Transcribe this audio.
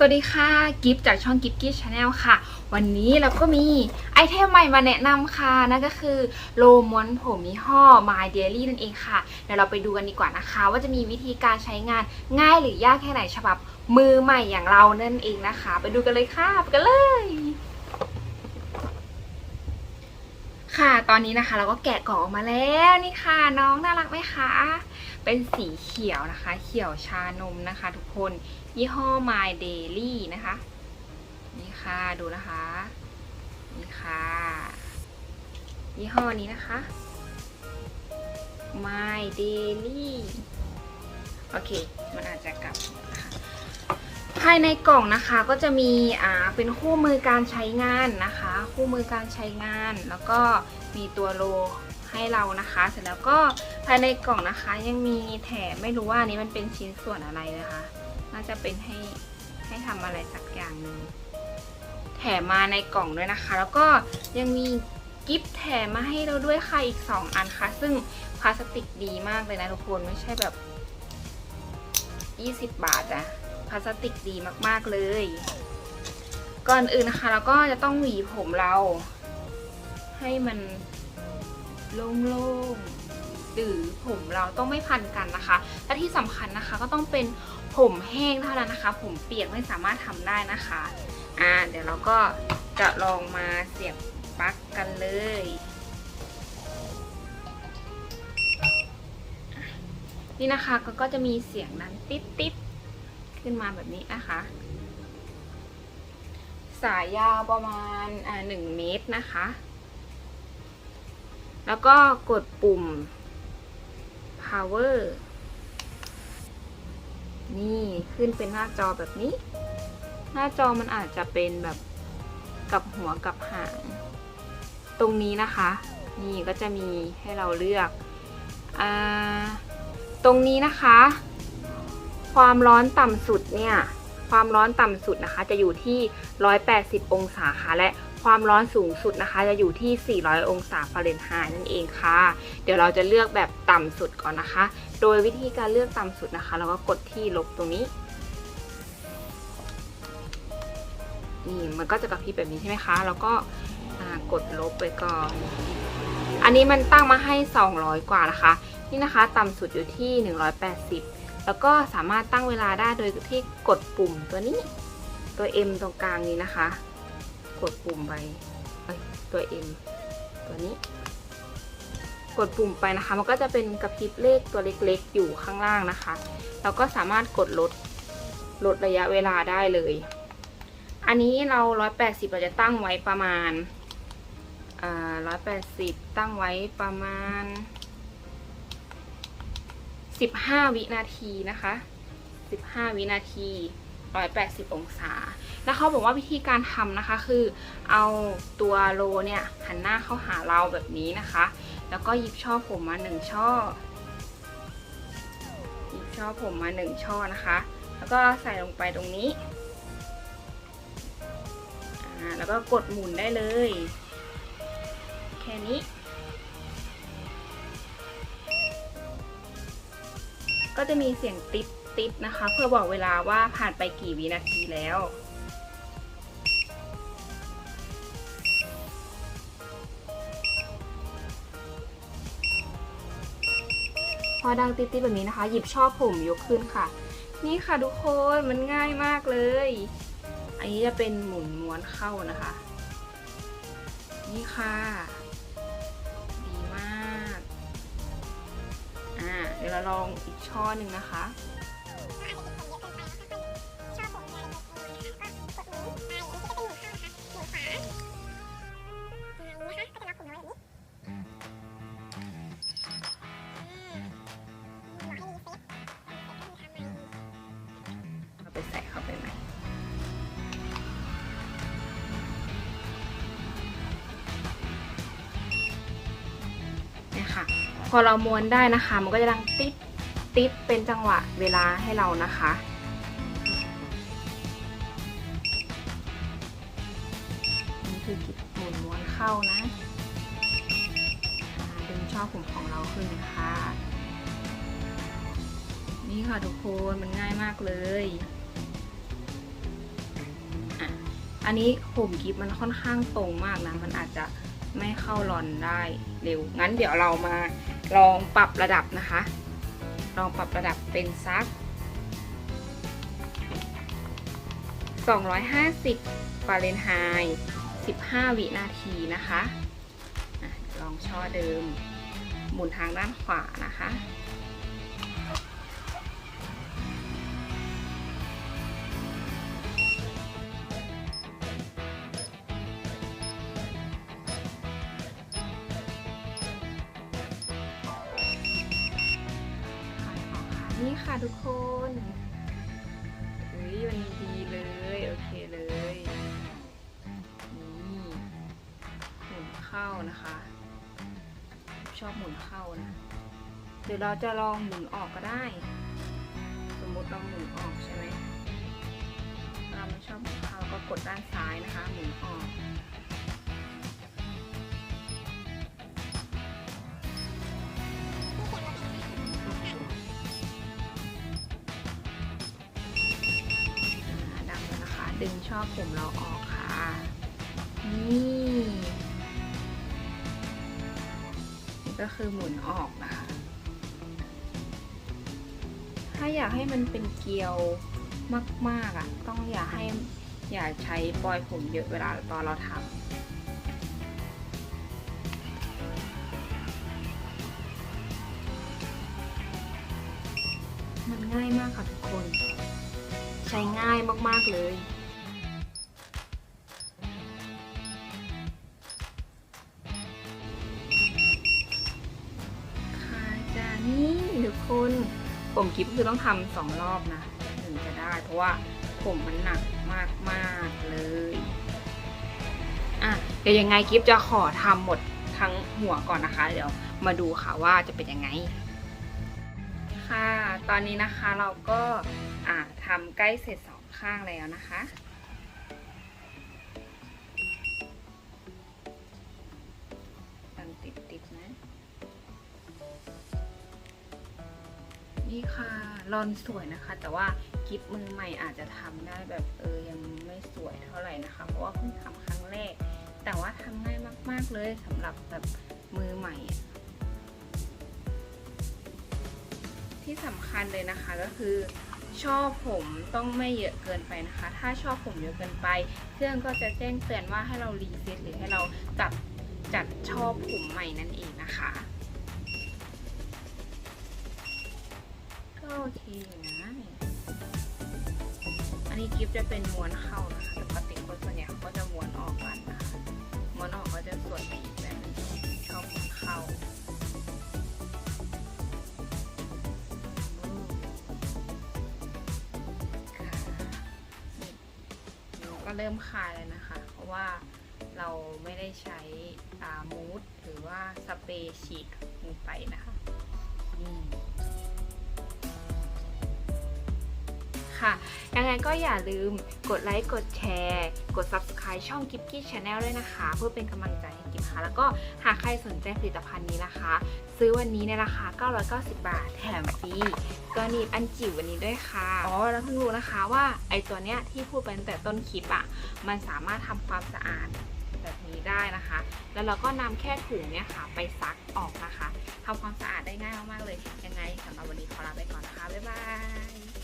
สวัสดีค่ะกิฟต์จากช่องกิฟต์กี้ชาแนลค่ะ วันนี้เราก็มีไอเทมใหม่มาแนะนำค่ะ นั่นก็คือโลม้วนผมยี่ห้อ My Daily นั่นเองค่ะ เดี๋ยวเราไปดูกันดีกว่านะคะ ว่าจะมีวิธีการใช้งานง่ายหรือยากแค่ไหนฉบับมือใหม่อย่างเรานั่นเองนะคะ ไปดูกันเลยค่ะ ไปกันเลย ค่ะ ตอนนี้นะคะเราก็แกะกล่องออกมาแล้วนี่ค่ะ น้องน่ารักไหมคะ เป็นสีเขียวนะคะ เขียวชานมนะคะ ทุกคนยี่ห้อ My Daily นะคะ นี่ค่ะดูนะคะ นี่ค่ะยี่ห้อนี้นะคะ My Daily โอเค มันอาจจะกลับ ภายในกล่องนะคะก็จะมีอ่าเป็นคู่มือการใช้งานนะคะ คู่มือการใช้งาน แล้วก็มีตัวโลให้เรานะคะ เสร็จแล้วก็ภายในกล่องนะคะ ยังมีแถมไม่รู้ว่าอันนี้มันเป็นชิ้นส่วนอะไรนะคะ น่าจะเป็นให้ให้ทำอะไรสักอย่างหนึ่งแถมมาในกล่องด้วยนะคะ แล้วก็ยังมีกิฟต์แถมมาให้เราด้วยค่ะอีก 2 อันค่ะ ซึ่งพลาสติกดีมากเลยนะทุกคนไม่ใช่แบบ 20 บาทอะ พลาสติกดีมากๆเลย ก่อนอื่นนะคะเราก็จะต้องหวีผมเรา ให้มันโล่งๆหรือผมเราต้องไม่พันกันนะคะ และที่สำคัญนะคะก็ต้องเป็นผมแห้งเท่านั้นนะคะ ผมเปียกไม่สามารถทำได้นะคะอ่าเดี๋ยวเราก็จะลองมาเสียบปลั๊กกันเลยนี่นะคะก็จะมีเสียงนั้นติ๊ดติ๊ด ขึ้นมาแบบนี้นะคะ สายยาวประมาณหนึ่งเมตรนะคะ แล้วก็กดปุ่ม power นี่ขึ้นเป็นหน้าจอแบบนี้ หน้าจอมันอาจจะเป็นแบบกับหัวกับหาง ตรงนี้นะคะ นี่ก็จะมีให้เราเลือกอตรงนี้นะคะ ความร้อนต่ำสุดเนี่ยความร้อนต่ำสุดนะคะ จะอยู่ที่ 180 องศาค่ะและความร้อนสูงสุดนะคะ จะอยู่ที่ 400 องศาฟาเรนไฮต์นั่นเองค่ะ เดี๋ยวเราจะเลือกแบบต่ำสุดก่อนนะคะ โดยวิธีการเลือกต่ำสุดนะคะ เราก็กดที่ลบตรงนี้นี่มันก็จะกระพริบแบบนี้ใช่ไหมคะแล้วก็กดลบไปก่อน อันนี้มันตั้งมาให้ 200 กว่านะคะ นี่นะคะ ต่ำสุดอยู่ที่ 180 แล้วก็สามารถตั้งเวลาได้โดยที่กดปุ่มตัวนี้ ตัว M ตรงกลางนี้นะคะ กดปุ่มไปตัว M ตัวนี้ กดปุ่มไปนะคะ มันก็จะเป็นกระพริบเลขตัวเล็กๆ อยู่ข้างล่างนะคะ เราก็สามารถกดลดลดระยะเวลาได้เลย อันนี้เรา 180 เราจะตั้งไว้ประมาณ180 ตั้งไว้ประมาณ 15 วินาทีนะคะ 15 วินาที 180 องศา แล้วเขาบอกว่าวิธีการทำนะคะ คือเอาตัวโลเนี่ยหันหน้าเข้าหาเราแบบนี้นะคะ แล้วก็หยิบช่อผมมาหนึ่งช่อ หยิบช่อผมมาหนึ่งช่อนะคะ แล้วก็ใส่ลงไปตรงนี้ แล้วก็กดหมุนได้เลย แค่นี้ ก็จะมีเสียงติ๊ดติ๊ดนะคะ เพื่อบอกเวลาว่าผ่านไปกี่วินาทีแล้ว พอดังติ๊ดๆแบบนี้นะคะ หยิบช่อผมยกขึ้นค่ะ นี่ค่ะทุกคนมันง่ายมากเลย อันนี้จะเป็นหมุนม้วนเข้านะคะ นี่ค่ะ ดี๋ยวเราลองอีกช่อหนึ่งนะคะ พอเราม้วนได้นะคะ มันก็จะดังติ๊ดติ๊ดเป็นจังหวะเวลาให้เรานะคะ นี่คือกิบหมุนม้วนเข้านะดึงช่อผมของเราขึ้นค่ะ นี่ค่ะทุกคนมันง่ายมากเลยอันนี้ผมกิฟมันค่อนข้างตรงมากนะ มันอาจจะไม่เข้ารอนได้เร็ว งั้นเดี๋ยวเรามา ลองปรับระดับนะคะ ลองปรับระดับเป็นซัก 250ฟาเรนไฮต์15 วินาทีนะคะ ลองช่อเดิม หมุนทางด้านขวานะคะ นี่ค่ะทุกคนเฮ้ยมันดีเลย โอเคเลย นี่หมุนเข้านะคะ ชอบหมุนเข้านะ เดี๋ยวเราจะลองหมุนออกก็ได้ สมมติเราหมุนออกใช่ไหมเราไม่ชอบหมุนเข้าก็กดด้านซ้ายนะคะ หมุนออก ดึงชอบผมเราออกค่ะ นี่นี่ก็คือหมุนออกนะคะ ถ้าอยากให้มันเป็นเกลียวมากๆอะ ต้องอย่าให้อย่าใช้ปลอยผมเยอะเวลาตอนเราทำมันง่ายมากค่ะทุกคน ใช้ง่ายมาก ๆ เลย ผมกิฟคือต้องทำสองรอบนะถึงจะได้ เพราะว่าผมมันหนักมากๆเลยอะเดี๋ยวยังไงกิฟจะขอทำหมดทั้งหัวก่อนนะคะ เดี๋ยวมาดูค่ะว่าจะเป็นยังไง ค่ะ ตอนนี้นะคะเราก็อ่าทำใกล้เสร็จสองข้างแล้วนะคะมันติดติดๆนะ นี่ค่ะรอนสวยนะคะ แต่ว่ากิฟมือใหม่อาจจะทำได้แบบเออยังไม่สวยเท่าไหร่นะคะ เพราะว่าเพิ่งทำครั้งแรก แต่ว่าทำง่ายมาก ๆเลยสำหรับแบบมือใหม่ ที่สำคัญเลยนะคะก็คือช่อผมต้องไม่เยอะเกินไปนะคะ ถ้าช่อผมเยอะเกินไป เครื่องก็จะแจ้งเตือนว่าให้เรารีเซ็ตหรือให้เราจัดจัดช่อผมใหม่นั่นเองนะคะ ก็โอเคอยู่นะ อันนี้กิฟจะเป็นม้วนเข้านะคะปกติคนส่วนใหญ่เขาก็จะม้วนออกกันนะคะม้วนออกก็จะสวยไปอีกแบบนึงชอบม้วนเข้าค่ะนี่ก็เริ่มคลายเลยนะคะ เพราะว่าเราไม่ได้ใช้อ่ามูสหรือว่าสเปรย์ฉีดลงไปนะคะนี่ ค่ะ ยังไงก็อย่าลืมกดไลค์ กดแชร์ กด subscribe ช่อง g i b g i Channel ด้วยนะคะ เพื่อเป็นกำลังใจให้กิบค่ะ แล้วก็หากใครสนใจผลิตภัณฑ์นี้นะคะ ซื้อวันนี้ในราคา 990 บาท แถมฟรีก็นีบอันจิ๋ววันนี้ด้วยค่ะ อ๋อ แล้วเพิ่งรู้นะคะว่าไอตัวเนี้ยที่พูดไปตั้งแต่ต้นคลิปอะ มันสามารถทำความสะอาดแบบนี้ได้นะคะ แล้วเราก็นำแค่ถุงเนี่ยค่ะ ไปซักออกนะคะทำความสะอาดได้ง่ายมากๆเลย ยังไงสำหรับวันนี้ขอลาไปก่อนนะคะ บ๊ายบาย